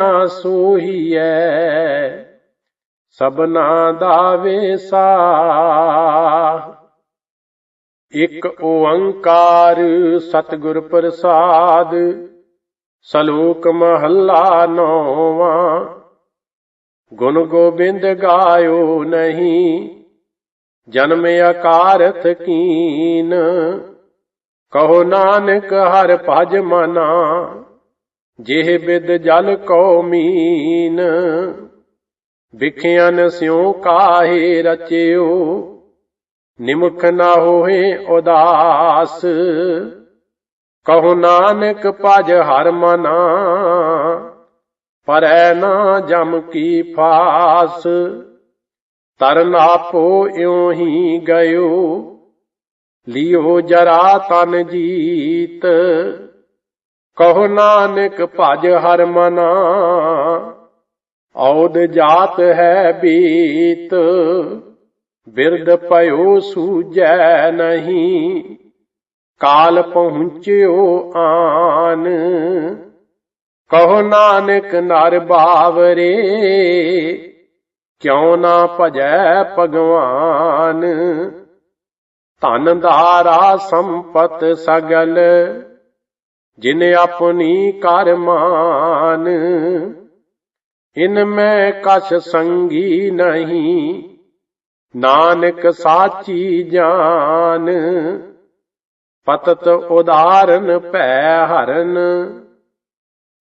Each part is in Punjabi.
ਨਾ ਸੋਹੀਐ। ਸਬਨਾ ਦਾ ਵੇਸਾ। ਇਕ ਓੰਕਾਰ ਸਤਿਗੁਰ ਪ੍ਰਸਾਦ। ਸਲੋਕ ਮਹੱਲਾ ਨੌਵਾਂ। ਗੁਣ ਗੋਬਿੰਦ ਗਾਇਓ ਨਹੀਂ। ਜਨਮ ਅਕਾਰਥ ਕੀਨ। ਕਹੋ ਨਾਨਕ ਹਰ ਭਜ ਮਨਾ। ਜਿਹ ਬਿਦ ਜਲ ਕੋ ਮੀਨ ਵਿਖਿਆਨ ਸਿਉ ਕਾਹੇ ਰਚਿਓ, ਨਿਮਖ ਨਾ ਹੋਏ ਉਦਾਸ। ਕਹੋ ਨਾਨਕ ਭਜ ਹਰ ਮਨਾ, ਪਰੈ ਨਾ ਜਮ ਕੀ ਫਾਸ। ਤਰਨ ਆਪੋ ਇਉ ਹੀ ਗਇਓ, ਲਿਓ ਜਰਾ ਤਨ ਜੀਤ। ਕਹੋ ਨਾਨਕ ਭਜ ਹਰ ਮਨਾ। ਔਦ ਜਾਤ ਹੈ ਬੀਤ ਬਿਰਦ ਪਇਓ ਸੂਜੈ ਨਹੀਂ। ਕਾਲ ਪਹੁੰਚਿਓ ਆਨ, ਕਹੋ ਨਾਨਕ ਨਰ ਬਾਵਰੇ। ਕਿਉ ਨਾ ਭਜੈ ਭਗਵਾਨ? ਧਨ ਧਾਰਾ ਸੰਪਤ ਸਗਲ। ਜਿਨ ਆਪਣੀ ਕਰ ਮਾਨ, ਇਨ ਮੈਂ ਕਛ ਸੰਗੀ ਨਹੀਂ। ਨਾਨਕ ਸਾਚੀ ਜਾਨ, ਪਤਤ ਉਦਾਰਨ ਭੈ ਹਰਨ।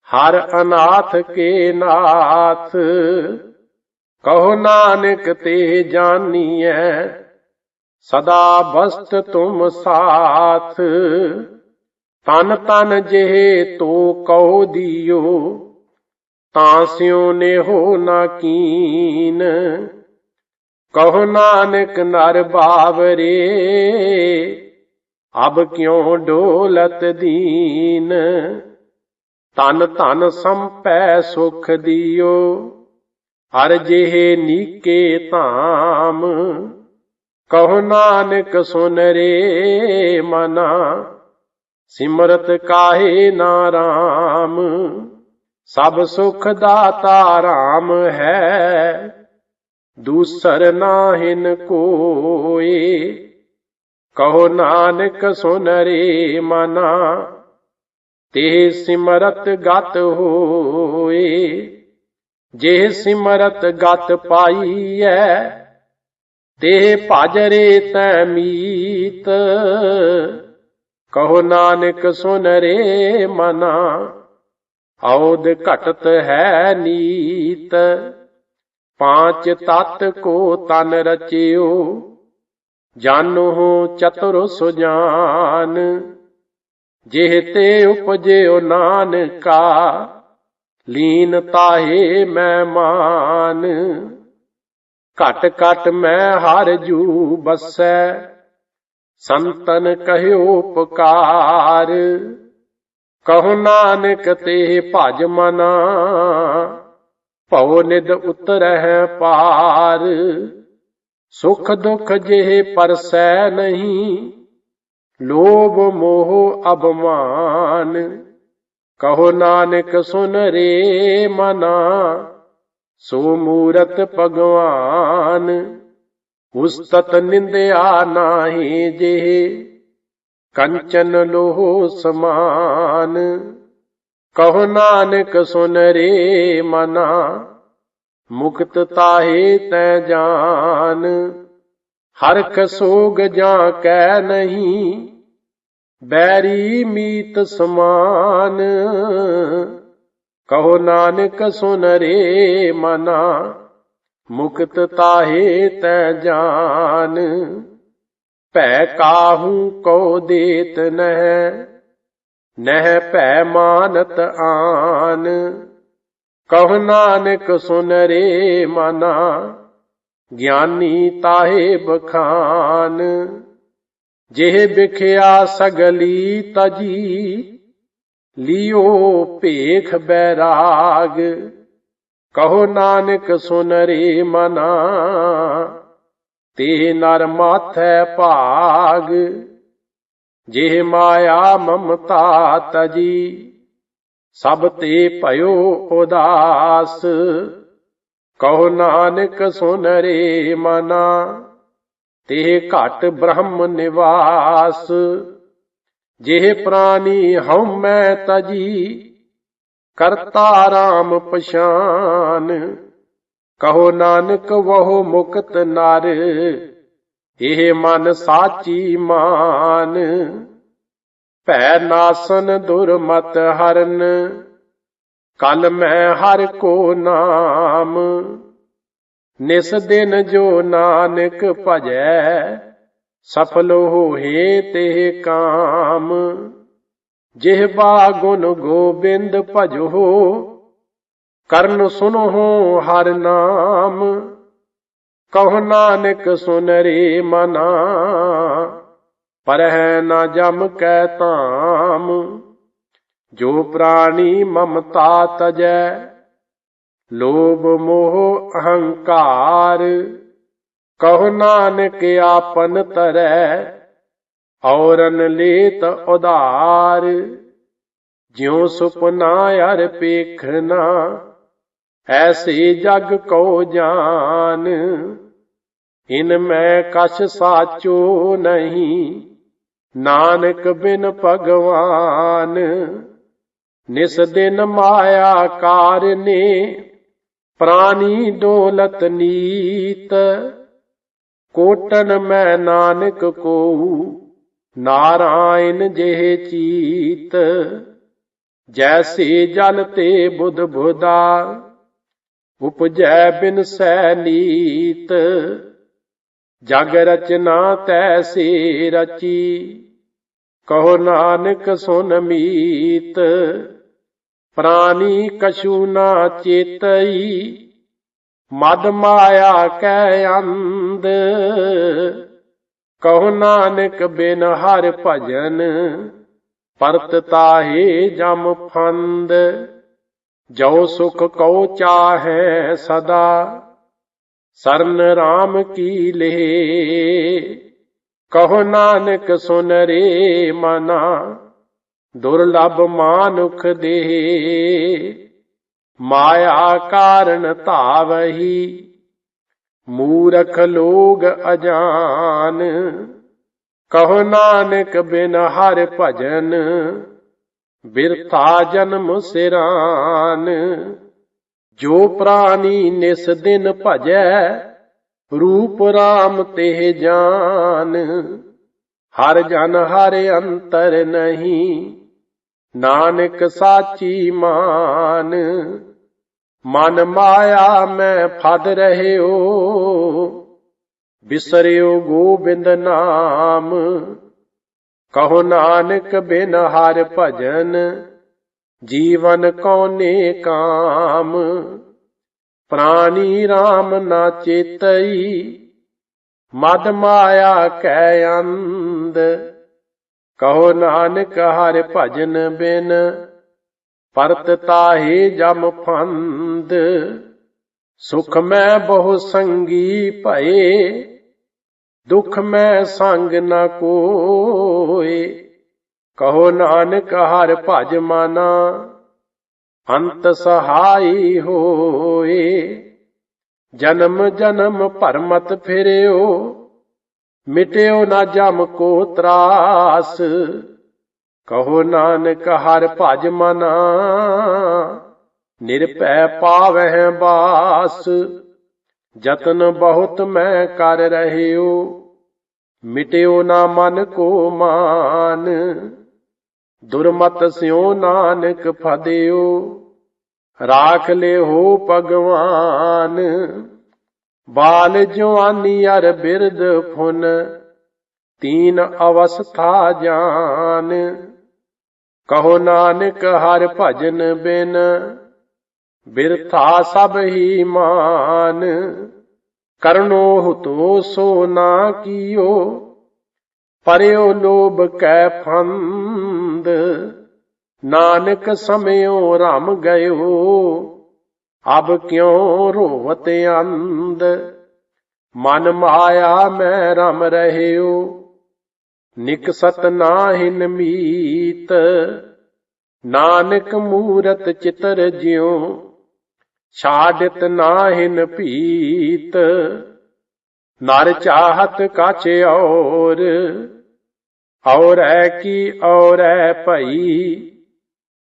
ਹਰ ਅਨਾਥ ਕੇ ਨਾਥ, ਕਹੋ ਨਾਨਕ ਤੇ ਜਾਨੀਐ। ਸਦਾ ਬਸਤ ਤੁਮ ਸਾਥ। ਤਨ ਤਨ ਜਿਹੇ ਤੋ ਕਉ ਦਿਓ, ਤਾਂ ਸਿਉ ਨੇ ਹੋ ਨਾ ਕੀਨ। ਕਹੋ ਨਾਨਕ ਨਰ ਬਾਵਰੇ, ਅਬ ਕਿਉ ਡੋਲਤ ਦੀਨ। ਤਨ ਤਨ ਸੰਪੈ ਸੁਖ ਦਿਓ, ਹਰ ਜਿਹੇ ਨੀਕੇ ਧਾਮ। ਕਹੋ ਨਾਨਕ ਸੁਨ ਰੇ ਮਨਾ ਸਿਮਰਤ ਕਾਹੇ ਨਾਰਾਮ ਸਭ ਸੁਖ ਦਾਤਾ ਰਾਮ ਹੈ। ਦੂਸਰ ਨਾਹਿਨ ਕੋਏ। ਕਹੋ ਨਾਨਕ ਸੁਨ ਰੇ ਮਨਾ। ਤੇ ਸਿਮਰਤ ਗਤ ਹੋਏ। ਜੇ ਸਿਮਰਤ ਗਤ ਐ ਤੇ ਭਜਰੇ ਤੈ ਮੀਤ। ਕਹੋ ਨਾਨਕ ਸੁਨ ਰੇ ਮਨਾ ਔਦ ਘਟਤ ਹੈ ਨੀਤ, ਪਾਂਚ ਤਤ ਕੋ ਤਨ ਰਚਿਓ ਜਾਨੋ ਚਤੁਰ ਸੁਜਾਨ, ਜਿਹ ਤੇ ਉਪਜਿਓ ਨਾਨਕਾ, ਲੀਨ ਤਾਹੇ ਮੈਂ ਮਾਨ, ਘਟ ਘਟ ਮੈਂ ਹਰ ਜੂ ਬਸੈ ਸੰਤਨ ਕਹਿਓ ਪੁਕਾਰ। ਕਹੋ ਨਾਨਕ ਤੇ ਭਜ ਮਨਾ। ਭਉ ਨਿਦ ਉਤਰਹਿ ਪਾਰ। ਸੁਖ ਦੁਖ ਜਿਹੇ ਪਰਸੈ ਨਹੀਂ, ਲੋਭ ਮੋਹ ਅਭਮਾਨ। ਕਹੋ ਨਾਨਕ ਸੁਨ ਰੇ ਮਨਾ, ਸੋ ਮੂਰਤ ਭਗਵਾਨ। ਉਸਤਤ ਨਿੰਦਿਆ ਨਾਹੀ ਜੇ ਕੰਚਨ ਲੋਹ ਸਮਾਨ। ਕਹੋ ਨਾਨਕ ਸੁਨ ਰੇ ਮਨਾ, ਮੁਕਤ ਤਾਹੇ ਤੈ ਜਾਨ। ਹਰਖ ਸੋਗ ਜਾਂ ਕੈ ਨਹੀਂ, ਬੈਰੀ ਮੀਤ ਸਮਾਨ। ਕਹੋ ਨਾਨਕ ਸੁਨ ਰੇ ਮਨਾ ਮੁਕਤ ਤਾਹੇ ਤੈ ਜਾਨ, ਭੈ ਕਾਹੂ ਕੋ ਦੇਤ ਨਹਿ ਨਹਿ ਭੈ ਮਾਨਤ ਆਨ। ਕਹ ਨਾਨਕ ਸੁਨ ਰੇ ਮਨਾ, ਗਿਆਨੀ ਤਾਹੇ ਬਖਾਨ। ਜਿਹ ਵਿਖਿਆ ਸਗਲੀ ਤਜੀ, ਲਿਓ ਭੇਖ ਬੈਰਾਗ। ਕਹੋ ਨਾਨਕ ਸੁਨਰੇ ਮਨਾ ਤੇ ਨਰ ਮਾਥੈ ਭਾਗ, ਜੇ ਮਾਇਆ ਮਮਤਾ ਤਜੀ, ਸਭ ਤੇ ਭਇਓ ਉਦਾਸ। ਕਹੋ ਨਾਨਕ ਸੁਨਰੇ ਮਨਾ ਤੇ ਘਟ ਬ੍ਰਹਮ ਨਿਵਾਸ, ਜੇ ਪ੍ਰਾਨੀ ਹਉ ਮੈਂ ਤਜੀ ਕਰਤਾ ਰਾਮ ਪਛਾਨ। ਕਹੋ ਨਾਨਕ ਵਹੁ ਮੁਕਤ ਨਰ, ਇਹ ਮਨ ਸਾਚੀ ਮਾਨ। ਭੈ ਨਾਸਨ ਦੁਰਮਤ ਹਰਨ, ਕਲ ਮੈਂ ਹਰ ਕੋ ਨਾਮ। ਨਿਸ ਦਿਨ ਜੋ ਨਾਨਕ ਭਜੈ, ਸਫਲ ਹੋਏ ਤੇ ਕਾਮ। ਜਿਹਵਾ ਗੁਣ ਗੋਬਿੰਦ ਭਜੋ, ਕਰਨ ਸੁਨੋ ਹਰ ਨਾਮ। ਕਹੋ ਨਾਨਕ ਸੁਨ ਰੇ ਮਨਾ, ਪਰਹਿ ਨਾ ਜਮ ਕੈ ਧਾਮ। ਜੋ ਪ੍ਰਾਣੀ ਮਮਤਾ ਤਜੈ, ਲੋਭ ਮੋਹ ਅਹੰਕਾਰ। ਕਹੋ ਨਾਨਕ ਆਪਨ ਤਰੈ ਔਰਨ ਲੇਤ ਉਧਾਰ ਜਿਉ ਸੁਪਨਾ ਅਰ ਪੇਖਣਾ ਐਸੇ ਜਗ ਕੋ ਜਾਨ। ਇਨ ਮੈਂ ਕਛ ਸਾਚੋ ਨਹੀਂ, ਨਾਨਕ ਬਿਨ ਭਗਵਾਨ। ਨਿਸ ਦਿਨ ਮਾਇਆ ਕਾਰਨੇ ਪ੍ਰਾਨੀ ਡੋਲਤ ਨੀਤ। ਕੋਟਨ ਮੈਂ ਨਾਨਕ ਕੋ ਨਾਰਾਇਣ ਜਿਹ ਚੀਤ, ਜੈਸੇ ਜਲ ਤੇ ਬੁਧ ਬੁਧਾ ਉਪਜੈ ਬਿਨ ਸੈ ਨੀਤ, ਜਗ ਰਚਨਾ ਤੈਸੇ ਰਚੀ, ਕਹੋ ਨਾਨਕ ਸੁਨ ਮੀਤ, ਪ੍ਰਾਨੀ ਕਛੂ ਨਾ ਚੇਤਈ, ਮਦ ਮਾਇਆ ਕੈ ਅੰਧ ਕਹੋ ਨਾਨਕ ਬਿਨ ਹਰ ਭਜਨ, ਪਰਤ ਤਾਹੇ ਜਮ ਫੰਦ। ਜੋ ਸੁਖ ਕਉ ਚਾਹੈ ਸਦਾ, ਸਰਨ RAM ਕੀ ਲੇ। ਕਹੋ ਨਾਨਕ ਸੁਨ ਰੇ ਮਨਾ, ਦੁਰਲਭ ਮਾਨੁਖ ਦੇ। ਮਾਇਆ ਕਾਰਨ ਧਾਵਹੀ ਮੂਰਖ ਲੋਗ ਅਜਾਨ। ਕਹੋ ਨਾਨਕ ਬਿਨ ਹਰ ਭਜਨ, ਬਿਰਥਾ ਜਨਮ ਸਿਰਾਨ। ਜੋ ਪ੍ਰਾਨੀ ਨਿਸ ਦਿਨ ਭਜੈ, ਰੂਪ RAM ਤੇ ਜਾਨ। ਹਰ ਜਨ ਹਰ ਅੰਤਰ ਨਹੀਂ, ਨਾਨਕ ਸਾਚੀ ਮਾਨ। ਮਨ ਮਾਇਆ ਮੈਂ ਫਦ ਰਹਿਓ, ਬਿਸਰਿਓ ਗੋਬਿੰਦ ਨਾਮ। ਕਹੋ ਨਾਨਕ ਬਿਨ ਹਰ ਭਜਨ, ਜੀਵਨ ਕੋਨੇ ਕਾਮ। ਪ੍ਰਾਨੀ RAM ਨਾ ਚੇਤਈ, ਮਦ ਮਾਇਆ ਕੈ ਅੰਧ। ਕਹੋ ਨਾਨਕ ਹਰ ਭਜਨ ਬਿਨ ਪਰਤ ਤਾਹੇ ਜਮ ਫੰਦ, ਸੁਖ ਮੈਂ ਬਹੁ ਸੰਗੀ ਭਏ, ਦੁਖ ਮੈਂ ਸੰਗ ਨਾ ਕੋਏ। ਕਹੋ ਨਾਨਕ ਹਰ ਭਜ ਮਾਨਾ, ਅੰਤ ਸਹਾਈ ਹੋਏ। ਜਨਮ ਜਨਮ ਭਰਮਤ ਫਿਰਿਓ, ਮਿਟਿਓ ਨਾ ਜਮ ਕੋ ਤਰਾਸ। ਕਹੋ ਨਾਨਕ, ਹਰ ਭਜ ਮਨਾ। ਨਿਰਭੈ ਪਾਵਹਿ ਬਾਸ। ਜਤਨ ਬਹੁਤ ਮੈਂ ਕਰ ਰਹਿਓ, ਮਿਟਿਓ ਨਾ ਮਨ ਕੋ ਮਾਨ। ਦੁਰਮਤ ਸਿਓ ਨਾਨਕ ਫਦਿਓ, ਰਾਖ ਲੇ ਹੋ ਭਗਵਾਨ। ਬਾਲ ਜਵਾਨੀ ਅਰ ਬਿਰਦ ਫੁਨ, ਤੀਨ ਅਵਸਥਾ ਜਾਨ। ਕਹੋ ਨਾਨਕ ਹਰ ਭਜਨ ਬਿਨ, ਬਿਰਥਾ ਸਭ ਹੀ ਮਾਨ। ਕਰਨੋ ਹੁਤੋ ਸੋ ਨਾ ਕੀਓ, ਪਰਿਓ ਲੋਭ ਕੈ ਫੰਦ। ਨਾਨਕ ਸਮਿਓ ਰਮ ਗਇਓ, ਅਬ ਕਿਉ ਰੋਵਤ ਅੰਦ ਮਨ ਮਾਇਆ ਮੈਂ ਰਮ ਰਹਿਓ ਨਿਕ ਸਤ ਨਾਹਿਨ ਮੀਤ, ਨਾਨਕ ਮੂਰਤ ਚਿਤਰ ਜਿਉ, ਛਾੜਤ ਨਾਹਿਨ ਭੀਤ। ਨਰ ਚਾਹਤ ਕਾਛ ਔਰ, ਔਰੈ ਕੀ ਔਰੈ ਭਈ,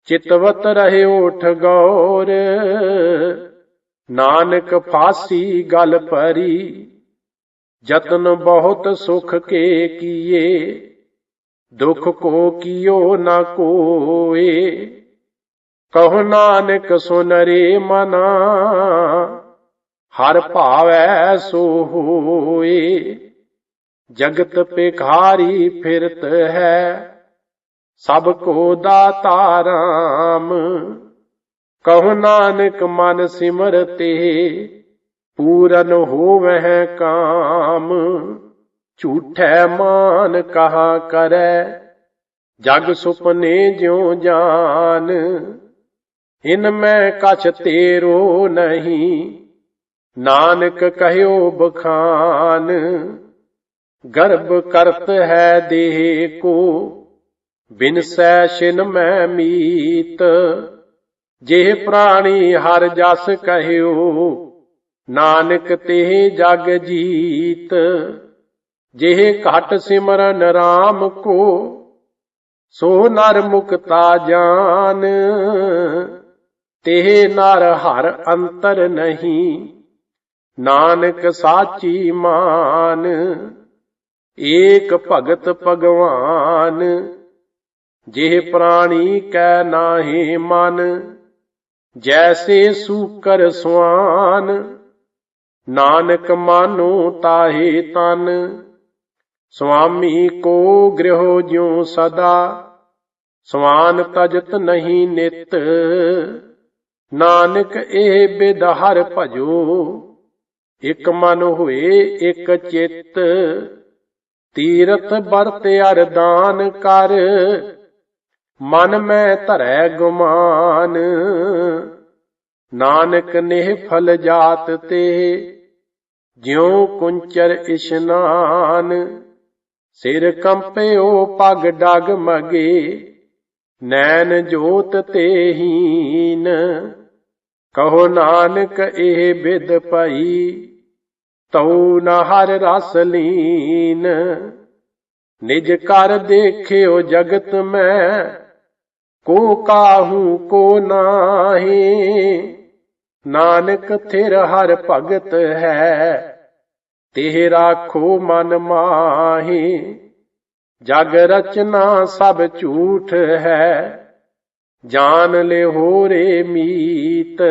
ਚਿਤਵਤ ਰਹੇ ਉਠ ਗੌਰ। ਨਾਨਕ ਫਾਸੀ ਗਲ ਪਰੀ ਜਤਨ ਬਹੁਤ ਸੁਖ ਕੇ ਕੀਏ, ਦੁਖ ਕੋ ਕੀਓ ਨਾ ਕੋਏ। ਕਹੋ ਨਾਨਕ ਸੁਨਰੇ ਮਨਾ, ਹਰ ਭਾਵੈ ਸੋ ਹੋਏ। ਜਗਤ ਪਿਖਾਰੀ ਫਿਰਤ ਹੈ, ਸਭ ਕੋ ਦਾਤਾ ਰਾਮ। ਕਹੋ ਨਾਨਕ ਮਨ ਸਿਮਰਤੇ ਪੂਰਨ ਹੋਵਹਿ ਕਾਮ, ਝੂਠੈ ਮਾਨ ਕਹਾ ਕਰੈ। ਜਗ ਸੁਪਨੇ ਜਿਉ ਜਾਨ, ਇਨ ਮੈਂ ਕਛ ਤੇਰੋ ਨਹੀਂ। ਨਾਨਕ ਕਹਿਓ ਬਖਾਨ, ਗਰਭ ਕਰਤ ਹੈ ਦੇਹ ਕੋ। ਬਿਨਸੈ ਛਿਨ ਮੈਂ ਮੀਤ, ਜੇ ਪ੍ਰਾਣੀ ਹਰ ਜਸ ਕਹਿਓ ਨਾਨਕ ਤੇ ਜਗ ਜੀਤ, ਜਿਹ ਘਟ ਸਿਮਰਨ RAM ਕੋ, ਸੋ ਨਰ ਮੁਕਤਾ ਜਾਨ ਤੇ ਨਰ ਹਰ ਅੰਤਰ ਨਹੀਂ, ਨਾਨਕ ਸਾਚੀ ਮਾਨ, ਏਕ ਭਗਤ ਭਗਵਾਨ, ਜਿਹ ਪ੍ਰਾਣੀ ਕੈ ਨਾਹੀ ਮਨ, ਜੈਸੇ ਸੂਕਰ ਸੁਆਨ ਨਾਨਕ ਮਾਨੋ ਤਾਹੇ ਤਨ ਸੁਆਮੀ ਕੋ ਗ੍ਰਹਿ ਜਿਉ ਸਦਾ, ਸਵਾਨ ਤਜਤ ਨਹੀਂ ਨਿਤ। ਨਾਨਕ ਇਹ ਬਿਦ ਹਰ ਭਜੋ, ਇਕ ਮਨ ਹੋਏ ਇਕ ਚਿੱਤ। ਤੀਰਥ ਵਰਤ ਅਰਦਾਨ ਕਰ, ਮਨ ਮੈਂ ਧਰੈ ਗੁਮਾਨ। ਨਾਨਕ ਨੇ ਫਲ ਜਾਤ ਤੇ ਜਿਉ ਕੁੰਚਰ ਇਸ਼ਨਾਨ, ਸਿਰ ਕੰਪਿਓ ਪਗ ਡਗ ਮਗੇ, ਨੈਣ ਜੋਤ ਤੇਹੀਨ ਕਹੋ ਨਾਨਕ ਇਹ ਬਿਦ ਪਈ ਤਉ ਨ ਹਰ ਰਸ ਲੀਨ। ਨਿਜ ਕਰ ਦੇਖਿਓ ਜਗਤ ਮੈਂ, ਕੋ ਕਾਹੂ ਕੋ ਨਾਹੀ। ਨਾਨਕ ਥਿਰ ਹਰ ਭਗਤ ਹੈ ਤੇ ਰਾਖੋ ਮਨ ਮਾਹੀ, ਜਗ ਰਚਨਾ ਸਭ ਝੂਠ ਹੈ, ਜਾਨ ਲੈ ਹੋਰੇ ਮੀਤ,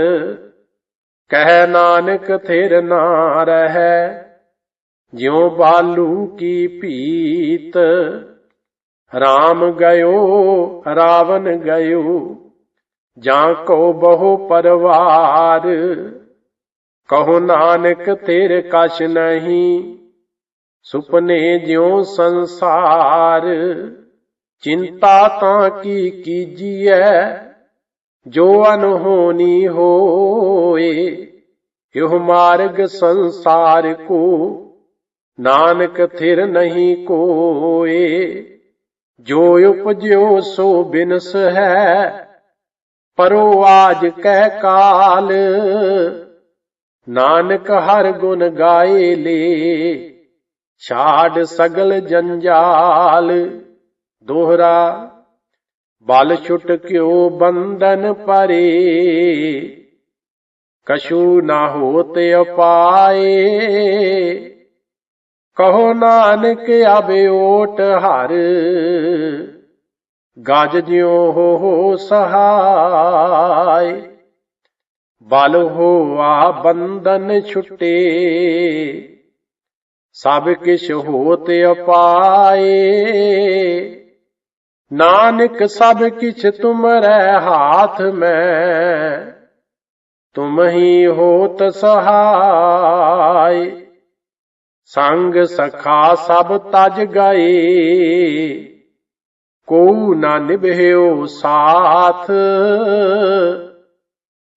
ਕਹਿ ਨਾਨਕ ਥਿਰ ਨਾ ਰਹੈ ਜਿਉ ਬਾਲੂ ਕੀ ਭੀਤ, ਰਾਮ ਗਇਓ, ਰਾਵਣ ਗਇਓ ਜਾਂ ਕੋ ਬਹੁ ਪਰਵਾਰ, ਕਹੋ ਨਾਨਕ ਤੇਰੇ ਕਛ ਨਹੀਂ, ਸੁਪਨੇ ਜਿਉ ਸੰਸਾਰ, ਚਿੰਤਾ ਤਾਂ ਕੀ ਕੀਜੀਐ, ਜੋ ਅਨਹੋਨੀ ਹੋਏ, ਇਹ ਮਾਰਗ ਸੰਸਾਰ ਕੋ, ਨਾਨਕ ਥਿਰ ਨਹੀਂ ਕੋਏ, ਜੋ ਉਪਜਿਓ ਸੋ ਬਿਨਸ ਹੈ ਪਰੋ ਆਜ ਕਹਿ ਕਾਲ। ਨਾਨਕ ਹਰ ਗੁਣ ਗਾਏ ਲੇ, ਛਾੜ ਸਗਲ ਜੰਜਾਲ। ਦੋਹਰਾ, ਬਲ ਛੁਟ ਕਿਉ ਬੰਧਨ ਪਰੇ। ਕਸ਼ੂ ਨਾ ਹੋਤ ਅਪਾਏ, ਕਹੋ ਨਾਨਕ ਆਵੇ ਓਟ ਹਰ। ਗਜ ਜਿਉ ਹੋ ਹੋ ਸਹਾਈ ਬਲ ਹੋਆ ਬੰਧਨ ਛੁਟੇ, ਸਭ ਕਿਛ ਹੋਤ ਅਪਾਏ। ਨਾਨਕ ਸਭ ਕਿਛ ਤੁਮਰੇ ਹਾਥ ਮੈਂ, ਤੁਮ ਹੀ ਹੋਤ ਸਹਾਈ ਸੰਗ ਸਖਾ ਸਭ ਤਜ ਗਏ ਕੋ ਨਾ ਨਿਭਿਓ ਸਾਥ।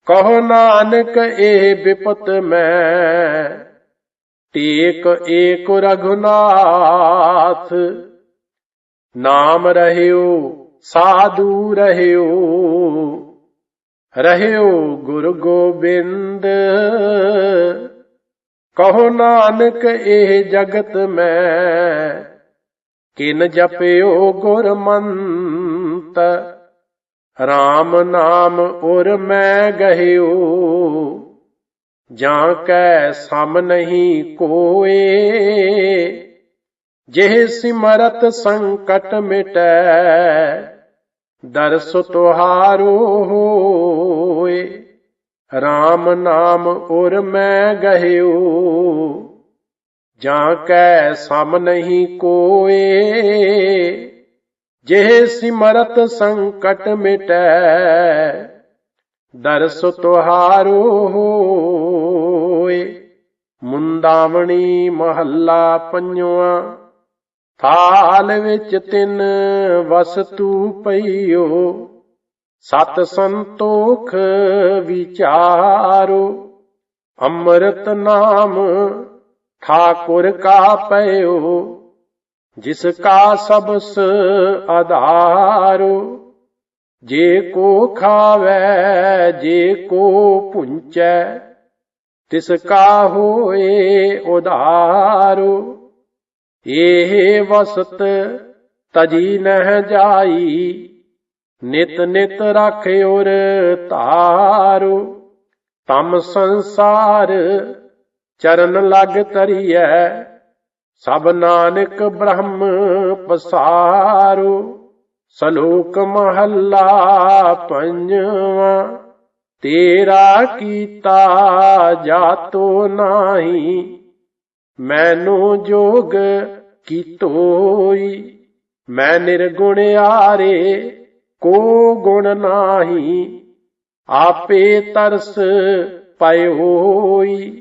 ਕਹੋ ਨਾਨਕ ਇਹ ਵਿਪਤ ਮੈਂ, ਟੇਕ ਏਕ ਰਘੁਨਾਥ। ਨਾਮ ਰਹਿਓ, ਸਾਧੂ ਰਹਿਓ ਰਹਿਓ ਗੁਰ ਗੋਬਿੰਦ। ਕਹੋ ਨਾਨਕ ਇਹ ਜਗਤ ਮੈਂ ਕਿਨ ਜਪਿਓ ਗੁਰਮੰਤ RAM ਨਾਮ ਉਰ ਮੈਂ ਗਹਿਓ। ਜਾਂ ਕੈ ਸਮ ਨਹੀਂ ਕੋਏ? ਜਿਹ ਸਿਮਰਤ ਸੰਕਟ ਮਿਟੈ, ਦਰਸ ਤੁਹਾਰੋ ਹੋਏ। RAM ਨਾਮ ਉਰ ਮੈਂ ਗਹਿਓ। ਜਾਂ ਕੈ ਸਮ ਨਹੀਂ ਕੋਏ ਜਿਹ ਸਿਮਰਤ ਸੰਕਟ ਮਿਟੈ, ਦਰਸ ਤੁਹਾਰੋ ਹੋਏ। ਮੁੰਦਾਵਣੀ ਮਹੱਲਾ ਪੰਜਵਾ, ਥਾਲ ਵਿੱਚ ਤਿੰਨ ਵਸਤੂ ਪਈਓ, ਸਤ ਸੰਤੋਖ ਵਿਚਾਰੋ, ਅੰਮ੍ਰਿਤ ਨਾਮ ਠਾਕੁਰ ਕਾ ਪਇਓ ਜਿਸ ਕਾ ਸਬਸ ਆਧਾਰੋ ਜੇ ਕੋ ਖਾਵੈ ਜੇ ਕੋ ਪੁੰਚੈ ਤਿਸ ਕਾ ਹੋਏ ਉਧਾਰੋ ਇਹ ਵਸਤ ਤਜੀ ਨਹਿ ਜਾਈ ਨਿਤ ਨਿਤ ਰਾਖਿਓਰ ਧਾਰੋ ਤਮ ਸੰਸਾਰ ਚਰਨ ਲਗ ਤਰੀਐ ਸਭ ਨਾਨਕ ਬ੍ਰਹਮ ਪਸਾਰੋ ਸਲੋਕ ਮਹੱਲਾ ਪੰਜਵਾ, ਤੇਰਾ ਕੀਤਾ ਜਾਤੋ ਨਾਹੀ, ਮੈਨੂੰ ਜੋਗ ਕੀਤੋਈ, ਮੈਂ ਨਿਰਗੁਣ ਆਰੇ, ਕੋ ਗੁਣ ਨਾਹੀ, ਆਪੇ ਤਰਸ ਪਇ ਹੋਈ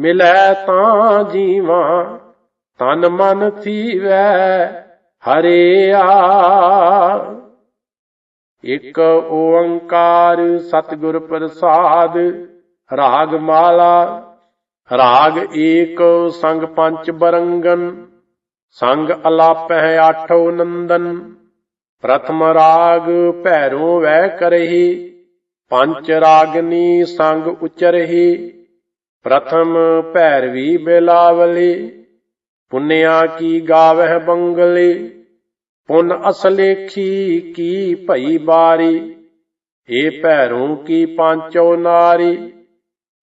ਮਿਲੈ ਤਾਂ ਜੀਵਾਂ, ਤਨ ਮਨ ਥੀਵੈ ਹਰਿਆ ਇਕ ਓੰਕਾਰ ਸਤਿਗੁਰ ਪ੍ਰਸਾਦ, ਰਾਗ ਮਾਲਾ, ਰਾਗ ਏਕ ਸੰਗ ਪੰਚ ਬਰੰਗਨ, ਸੰਗ ਅਲਾਪਹਿ ਆਠੋ ਨੰਦਨ, ਪ੍ਰਥਮ ਰਾਗ ਭੈਰੋ ਵੈ ਕਰਹੀ, ਪੰਚ ਰਾਗਨੀ ਸੰਗ ਉਚਰਹੀ। ਪ੍ਰਥਮ ਭੈਰਵੀ ਬਿਲਾਵਲੀ, ਪੁੰਨਿਆ ਕੀ ਗਾਵਹਿ ਬੰਗਲੀ, ਪੁਨ ਅਸਲੇਖੀ ਕੀ ਭਈ ਬਾਰੀ, ਏ ਭੈਰੋਂ ਕੀ ਪਾਂਚੋ ਨਾਰੀ,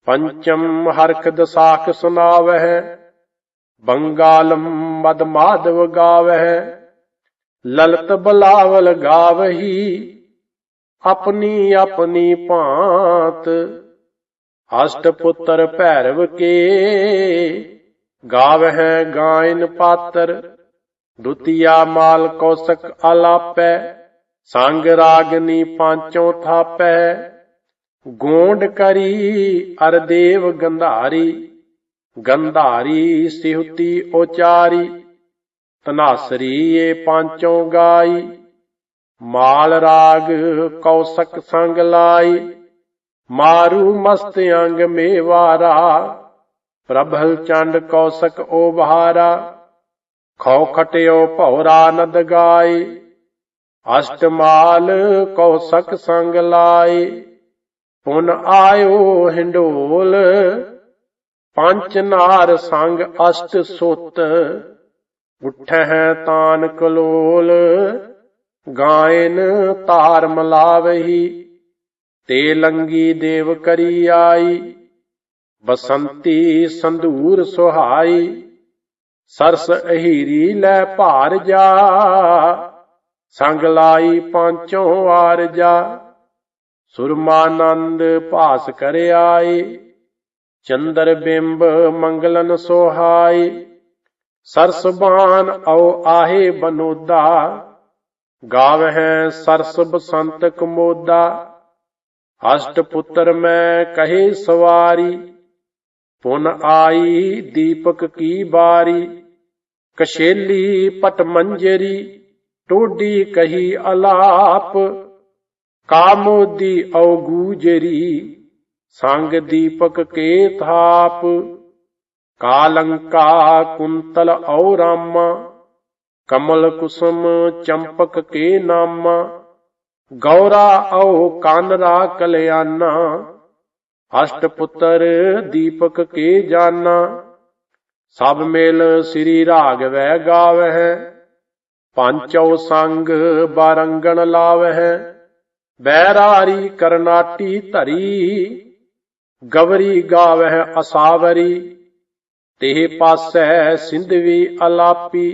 ਪੰਚਮ ਹਰਖ ਦਸਾਖ ਸੁਨਾਵਹਿ, ਬੰਗਾਲਮ ਮਦ ਮਾਧਵ ਗਾਵਹਿ, ਲਲਤ ਬਲਾਵਲ ਗਾਵਹੀ, ਆਪਣੀ ਆਪਣੀ ਭਾਂਤ ਅਸ਼ਟ ਪੁੱਤਰ ਭੈਰਵ ਕੇ, ਗਾਵਹਿ ਗਾਇਨ ਪਾਤਰ, ਦੁਤੀਆ ਮਾਲ ਕੌਸਕ ਆਲਾਪੈ ਸੰਗ ਰਾਗਨੀ ਪਾਂਚੋਂ ਥਾਪੈ, ਗੋਂਡ ਕਰੀ ਅਰਦੇਵ ਗੰਧਾਰੀ ਗੰਧਾਰੀ ਸਿਹਤੀ ਉਚਾਰੀ ਤਨਾਸਰੀ ਏ ਪਾਂਚੋਂ ਗਾਈ, ਮਾਲ ਰਾਗ ਕੌਸਕ ਸੰਗ ਲਾਈ ਮਾਰੂ ਮਸਤ ਅੰਗ ਮੇਵਾਰਾ, ਪ੍ਰਭਲ ਚੰਡ ਕੌਸਕ ਓਭਾਰਾ ਖੌ ਖਟਿਓ ਭੌਰਾ ਨਦ ਗਾਈ ਅਸ਼ਟਮਾਲ ਕੌਸਕ ਸੰਗ ਲਾਈ ਪੁਨ ਆਇਓ ਹਿੰਡੋਲ, ਪੰਚ ਨਾਰ ਸੰਗ ਅਸ਼ਟ ਸੁਤ, ਉਠਹਿ ਤਾਨ ਕਲੋਲ ਗਾਇਨ ਤਾਰ ਮਲਾਵਹੀ ਤੇ ਲੰਗੀ ਦੇਵ ਕਰੀ ਆਈ ਬਸੰਤੀ ਸੰਧੂਰ ਸੁਹਾਈ, ਸਰਸ ਅਹੀਰੀ ਲੈ ਭਾਰ ਜਾ, ਸੰਗ ਲਾਈ ਪਾਂਚੋਂ ਆਰ ਜਾ, ਸੁਰਮਾਨੰਦ ਭਾਸ ਕਰ ਆਈ, ਚੰਦਰ ਬਿੰਬ ਮੰਗਲਨ ਸੋਹਾਈ, ਸਰਸ ਬਾਨ ਔ ਆਹੇ ਬਨੋਦਾ, ਗਾਵਹਿ ਸਰਸ ਬਸੰਤ ਕਮੋਦਾ ਅਸ਼ਟ ਪੁੱਤਰ ਮੈਂ ਕਹੇ ਸਵਾਰੀ, ਪੁਨ ਆਈ ਦੀਪਕ ਕੀ ਬਾਰੀ ਕਸ਼ੇਲੀ ਪਟ ਮੰਜਰੀ, ਟੋਡੀ ਕਹੀ ਅਲਾਪ ਕਾਮੋਦੀ ਔਗੂਜਰੀ, ਸੰਗ ਦੀਪਕ ਕੇ ਥਾਪ, ਕਾਲੰਕਾ ਕੁੰਤਲ ਔ ਰਾਮਾ ਕਮਲ ਕੁਸਮ ਚੰਪਕ ਕੇ ਨਾਮਾ ਗੌਰਾ ਔ ਕਾਨਰਾ ਕਲਿਆਣਾ ਅਸ਼ਟ ਪੁੱਤਰ ਦੀਪਕ ਕੇ ਜਾਨਾ ਸਭ ਮੇਲ ਸ੍ਰੀ ਰਾਗਵੈ ਗਾਵਹਿ ਪੰਚਉ ਸੰਗ ਬਾਰੰਗਣ ਲਾਵਹਿ, ਬੈਰਾਰੀ ਕਰਨਾਟੀ ਧਰੀ, ਗਵਰੀ ਗਾਵਹਿ ਅਸਾਵਰੀ ਤੇ ਪਾਸੈ ਸਿੰਧਵੀ ਅਲਾਪੀ,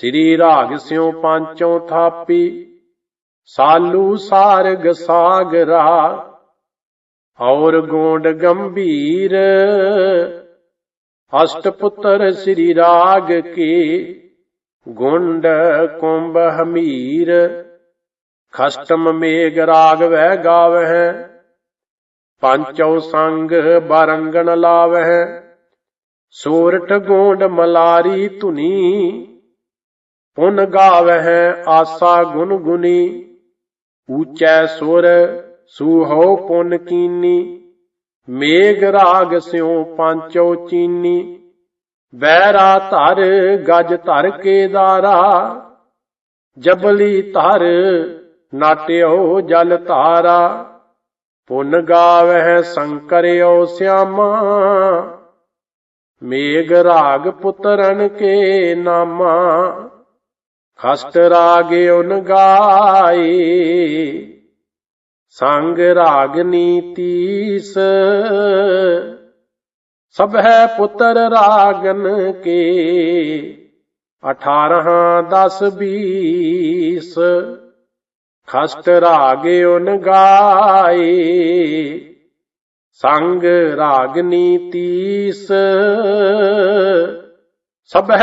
ਸ੍ਰੀ ਰਾਗ ਸਿਉ ਪੰਚੋਂ ਥਾਪੀ ਸਾਲੂ ਸਾਰਗ ਸਾਗਰਾ, ਔਰ ਗੋਂਡ ਗੰਭੀਰ। ਅਸ਼ਟ ਪੁੱਤਰ ਸ੍ਰੀ ਰਾਗ ਕੇ, ਗੁੰਡ ਕੁੰਭ ਹਮੀਰ। ਖਸ਼ਟਮ ਮੇਘ ਰਾਗ ਵਹਿ ਗਾਵਹਿ, ਪੰਚਉ ਸੰਗ ਬਾਰੰਗਣ ਲਾਵਹਿ। ਸੋਰਠ ਗੋਂਡ ਮਲਾਰੀ ਧੁਨੀ, ਪੁਨ ਗਾਵਹਿ ਆਸਾ ਗੁਨ ਗੁਨੀ ਊਚੈ ਸੁਰ, ਸੂਹੋ ਪੁਨ ਕੀਨੀ, ਮੇਘ ਰਾਗ ਸਿਉ ਪੰਚੋ ਚੀਨੀ, ਵੈਰਾ ਧਰ, ਗਜ ਧਰ ਕੇ ਦਾਰਾ, ਜਬਲੀ ਧਰ, ਨਾਟਿਓ ਜਲ ਧਾਰਾ, ਪੁਨ ਗਾਵਹਿ ਸੰਕਰਿਓ ਸਿਆਮਾ, ਮੇਘ ਰਾਗ ਪੁੱਤਰਨ ਕੇ ਨਾਮਾ ਖਸਟ ਰਾਗ ਉਨ ਗਾਏ ਸੰਗ ਰਾਗਨੀ ਤੀਸ ਸਭ ਹੈ ਪੁੱਤਰ ਰਾਗਨ ਕੇ 18 10 20 ਖਸਟ ਰਾਗ ਉਨ ਗਾਏ ਸੰਗ ਰਾਗਨੀ ਤੀਸ ਸਭ ਹੈ